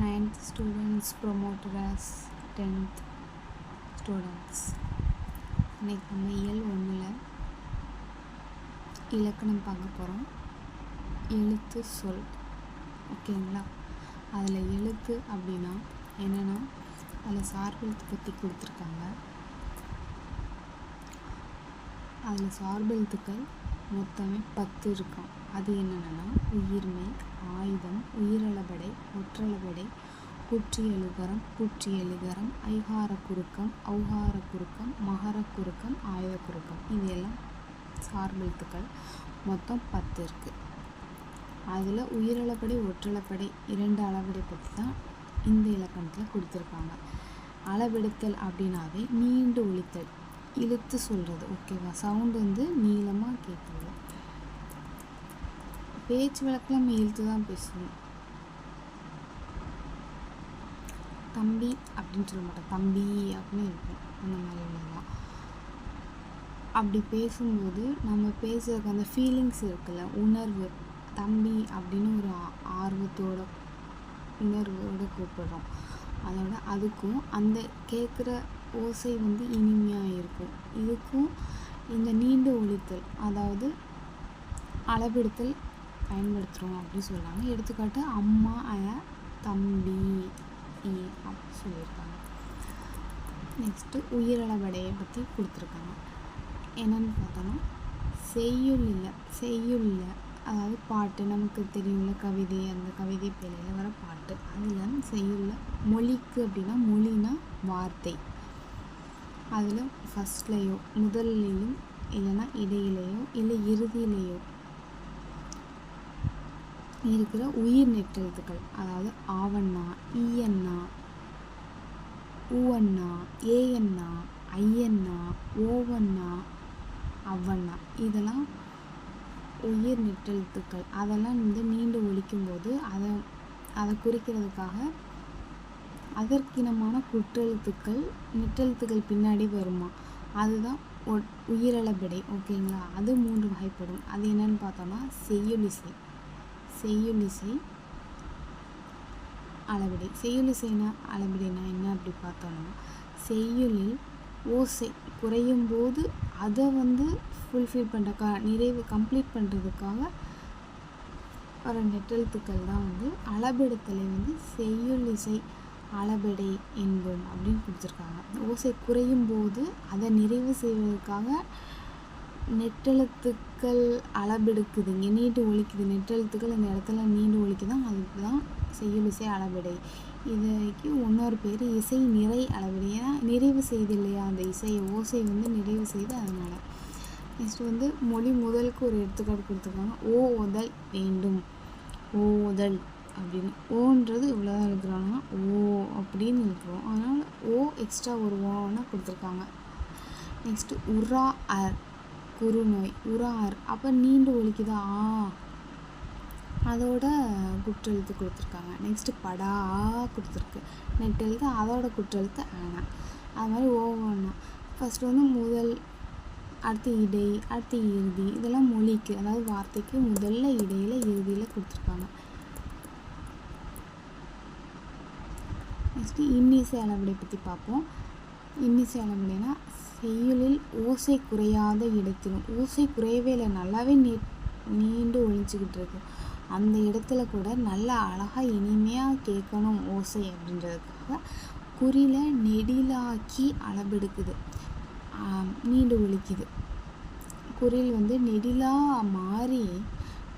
ninth students promoted as tenth students. இன்னைக்கு நம்ம இயல் ஒன்றில் இலக்கணம் பார்க்க போகிறோம் எழுத்து சொல். ஓகேங்களா? அதில் எழுத்து அப்படின்னா என்னென்னா அதில் சார்பெழுத்து பற்றி கொடுத்துருக்காங்க. அதில் சார்பெழுத்துக்கள் மொத்தமே பத்து இருக்கும். அது என்னென்னா உயிர்மை ஆயுதம் உயிரளபடை ஒற்றளபடை குற்றியலுகரம் குற்றியலுகரம் ஐகார குறுக்கம் ஔகார குறுக்கம் மகர குறுக்கம் ஆயுத குறுக்கம். இது எல்லாம் சார்பெழுத்துக்கள் மொத்தம் பத்து இருக்குது அதில் உயிரளப்படை ஒற்றளப்படை இரண்டு அளவடை பற்றி தான் இந்த இலக்கணத்தில் கொடுத்துருக்காங்க. அளவெடுத்தல் அப்படின்னாவே நீண்டு ஒழித்தல். இழுத்து சொல்கிறது ஓகேவா சவுண்டு வந்து நீளமாக கேட்குறது பேச்சு வழக்கில் நம்ம இழுத்து தான் பேசணும். தம்பி அப்படின்னு சொல்ல மாட்டோம். தம்பி அப்படின்னு இருக்கும் அந்த மாதிரி உள்ளதான் அப்படி பேசும்போது நம்ம பேசுறதுக்கு அந்த ஃபீலிங்ஸ் இருக்குல்ல? உணர்வு. தம்பி அப்படின்னு ஒரு ஆர்வத்தோட உணர்வோடு கூப்பிடுறோம். அதோட அதுக்கும் அந்த கேட்குற ஓசை வந்து இனிமையாக இருக்கும் இதுக்கும் இந்த நீண்டு ஒழித்தல் அதாவது அளவெடுத்தல் பயன்படுத்துகிறோம் அப்படின்னு சொல்கிறாங்க எடுத்துக்காட்டு அம்மா அ தம்பி இ அப்படின்னு சொல்லியிருக்காங்க. நெக்ஸ்ட்டு உயிரளவடையை பற்றி கொடுத்துருக்காங்க. என்னென்னு பார்த்தோன்னா செய்யுள் இல்லை செய்யுள் இல்லை அதாவது பாட்டு நமக்கு தெரியும்ல கவிதை அந்த கவிதை பேழையில் வர பாட்டு. அதில் செய்யுள்ள மொழிக்கு அப்படின்னா மொழினா வார்த்தை. அதில் ஃபஸ்ட்லேயோ முதல்லையும் இல்லைன்னா இடையிலேயோ இல்லை இறுதியிலையோ இருக்கிற உயிர் நெற்றெழுத்துக்கள். அதாவது ஆவண்ணா ஈயண்ணா ஊவண்ணா ஏஎண்ணா ஐயண்ணா ஓவண்ணா அவ்வண்ணா. இதெல்லாம் உயிர் நெற்றெழுத்துக்கள். அதெல்லாம் வந்து நீண்டு ஒழிக்கும்போது அதை அதை குறிக்கிறதுக்காக அதற்கினமான குற்றெழுத்துக்கள் நெட்டெழுத்துக்கள் பின்னாடி வருமா? அதுதான் ஒ- உயிரளபெடை ஓகேங்களா? அது மூன்று வகைப்படும். அது என்னன்னு பார்த்தோம்னா செய்யுளிசை. செய்யுளிசை அளவிடை செய்யுளிசைனா அளவிடைனா என்ன அப்படி பார்த்தோம்னா செய்யுளில் ஓசை குறையும் போது அதை வந்து ஃபுல்ஃபில் பண்ணுறக்கா நிறைவு கம்ப்ளீட் பண்ணுறதுக்காக வர நெட்டெழுத்துக்கள் தான் வந்து அளபெடுத்தலை வந்து செய்யுள் இசை அளபெடை என்போம் அப்படின்னு கொடுத்துருக்காங்க. ஓசை குறையும் போது அதை நிறைவு செய்வதற்காக நெட்டெழுத்துக்கள் அளபெடுக்குது இங்கே நீண்டு ஒழிக்குது நெட்டெழுத்துக்கள் இந்த இடத்துல நீண்டு ஒழிக்குதான் அதுக்கு தான் செய்யுளிசை அளபெடை இதுக்கு இன்னொரு பேர் இசை நிறை அளபெடை ஏன்னா நிறைவு செய்து இல்லையா அந்த இசையை? ஓசை வந்து நிறைவு செய்து அதனால். நெக்ஸ்ட் வந்து மொழி முதலுக்கு ஒரு எடுத்துக்காட்டு கொடுத்துருக்காங்க. ஓ ஓதல் வேண்டும். ஓதல். அப்படின்னு. ஓன்றது இவ்வளோ தான் எழுதுறாங்கன்னா ஓ அப்படின்னு இருக்கிறோம் அதனால் ஓ எக்ஸ்ட்ரா ஒரு ஓன்னு கொடுத்துருக்காங்க. நெக்ஸ்ட்டு உரா அர் குறுநோய் உரா அர். அப்போ நீண்டு ஒலிக்குதா? ஆ. அதோட குற்றெழுத்து கொடுத்துருக்காங்க. நெக்ஸ்ட்டு படா ஆ கொடுத்துருக்கு நெட்டெழுத்து அதோட குற்றெழுத்து ஆனா. அது மாதிரி ஓவன்னா ஃபஸ்ட்டு வந்து முதல் அடுத்து இடை அடுத்து இறுதி. இதெல்லாம் மொழிக்கு அதாவது வார்த்தைக்கு முதல்ல இடையில இறுதியில் கொடுத்துருக்காங்க. ஃபஸ்ட்டு இன்னிசை அளவிடை பற்றி பார்ப்போம். இன்னிசை அளவிடைனா செய்யுளில் ஓசை குறையாத இடத்திலும் ஓசை குறையவே இல்லை நல்லாவே நீ நீண்டு ஒழிஞ்சிக்கிட்டு இருக்கு. அந்த இடத்துல கூட நல்லா அழகாக இனிமையாக கேட்கணும் ஓசை அப்படின்றதுக்காக குறியில் நெடிலாக்கி அளவெடுக்குது. நீண்டு ஒழிக்குது. குரில் வந்து நெடிலாக மாறி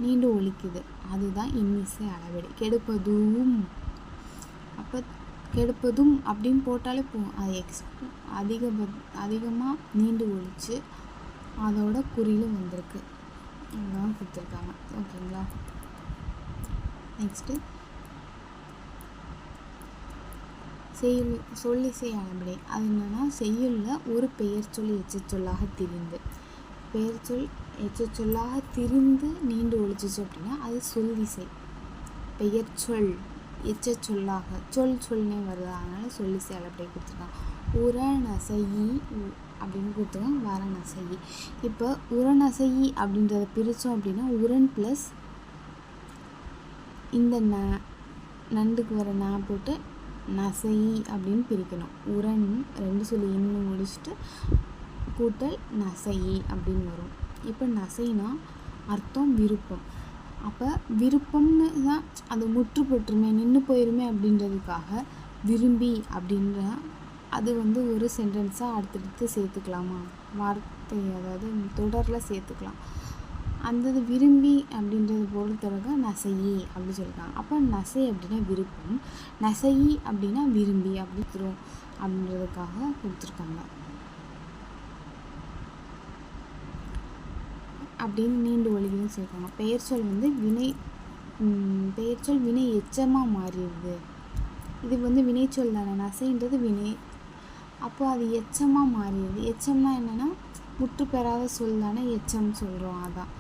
நீண்டு ஒழிக்குது. அதுதான் இன்னிசை அளவெடு கெடுப்பதும். அப்போ கெடுப்பதும் அப்படின்னு போட்டாலே போதும். அது எக்ஸ் அதிக அதிகமாக நீண்டு ஒழிச்சு அதோட குறியிலும் வந்திருக்கு. இதெல்லாம் கொடுத்துருக்காங்க. ஓகேங்களா? நெக்ஸ்ட்டு செய்யுள் சொல்லிசை அளபடை அது என்னென்னா செய்யுளில் ஒரு பெயர் சொல் எச்சச்சொல்லாக திரிந்து. பெயர் சொல் எச்சச்சொல்லாக திரிந்து நீண்டு ஒழிச்சிச்சு அப்படின்னா அது சொல்லிசை பெயர் சொல். எச்ச சொல்லாக சொல் சொல்னே வருது சொல்லி சேலை அப்படியே கொடுத்துருக்காங்க. உரநசையி உ- அப்படின்னு கொடுத்துருக்காங்க. வரநசையி. இப்போ உரநசையி அப்படின்றத பிரித்தோம் அப்படின்னா உரன் ப்ளஸ் இந்த ந நண்டுக்கு வர நா போட்டு நசை அப்படின்னு பிரிக்கணும். உரன் ரெண்டு சொல்லி இன்னும் முடிச்சுட்டு கூட்டல் நசை அப்படின்னு வரும். இப்போ நசைனா அர்த்தம் விருப்பம். அப்போ விருப்பம்னு தான் அது முற்றுப்பட்டுருமே நின்று போயிருமே அப்படின்றதுக்காக விரும்பி அப்படின்ற அது வந்து ஒரு சென்டென்ஸாக அடுத்தடுத்து சேர்த்துக்கலாமா? வார்த்தை அதாவது தொடரில் சேர்த்துக்கலாம். அந்த இது விரும்பி அப்படின்றது பொறுத்தவரைக்க நசையி அப்படின்னு சொல்லியிருக்காங்க அப்போ நசை அப்படின்னா விருப்பம் நசையி அப்படின்னா விரும்பி அப்படி அப்படின்றதுக்காக கொடுத்துருக்காங்க. அப்படின்னு நீண்டு ஒழிவுன்னு சொல்லியிருக்காங்க பெயர்ச்சொல் வந்து வினை பெயர்ச்சொல் வினை எச்சமாக மாறிடுது. இது வந்து வினைச்சொல் தானே. நசைன்றது வினை. அப்போது அது எச்சமாக மாறிடுது. எச்சம்னா என்னென்னா முற்று பெறாத சொல் தானே எச்சம் சொல்கிறோம் அதான்.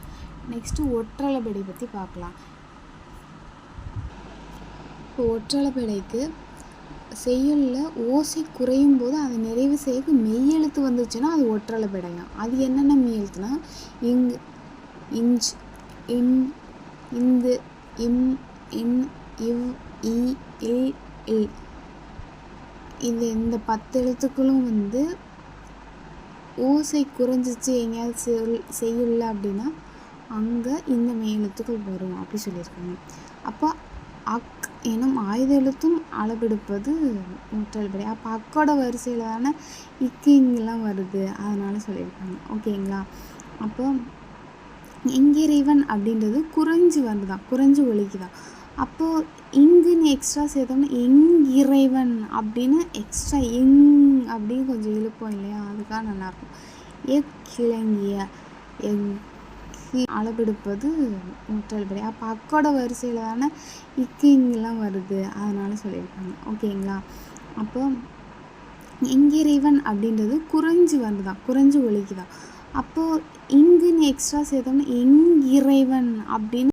நெக்ஸ்ட்டு ஒற்றளபடி பற்றி பார்க்கலாம். இப்போ ஒற்றளபடைக்கு செய்யுளில் ஓசை குறையும் போது அதை நிறைவு செய்ய மெய்யெழுத்து வந்துச்சுன்னா அது ஒற்றளபடையாம் அது என்னென்ன மெய்யெழுத்துனா இங் இஞ்ச் இன் இந்து இம் இன் இவ் இ இல் இல். இந்த இந்த பத்து எழுத்துக்களும் வந்து ஓசை குறைஞ்சிச்சு எங்கேயாவது செல் செய்யுள்ள அப்படின்னா அங்கே இந்த மெய் எழுத்துக்கள் வரும் அப்படி சொல்லியிருக்காங்க. அப்போ அக் எனும் ஆயுத எழுத்தும் அளவெடுப்பது முற்றல்படி அப்போ அக்கோட வரிசையில் தானே இக்கு இங்கெல்லாம் வருது அதனால சொல்லியிருக்காங்க. ஓகேங்களா? அப்போ எங்கிறைவன் அப்படின்றது குறைஞ்சி தான் குறைஞ்சி ஒழிக்குதான் அப்போது இங்குன்னு எக்ஸ்ட்ரா சேர்த்தோம்னா எங்கிறைவன் அப்படின்னு எக்ஸ்ட்ரா எங் அப்படின்னு கொஞ்சம் இழுப்போம் இல்லையா? அதுக்காக நல்லாயிருக்கும். எக்கிழங்கிய எங் அளவெடுப்பது முற்றல்படி அப்போ அக்கோட வரிசையில் தானே இக்கு இங்கெல்லாம் வருது. அதனால் சொல்லியிருக்காங்க. ஓகேங்களா? அப்போ எங்கிறைவன் அப்படின்றது குறைஞ்சி தான் குறைஞ்சி ஒழிக்குதான் அப்போது இங்குன்னு எக்ஸ்ட்ரா சேர்த்தோம்னா இறைவன் அப்படின்னு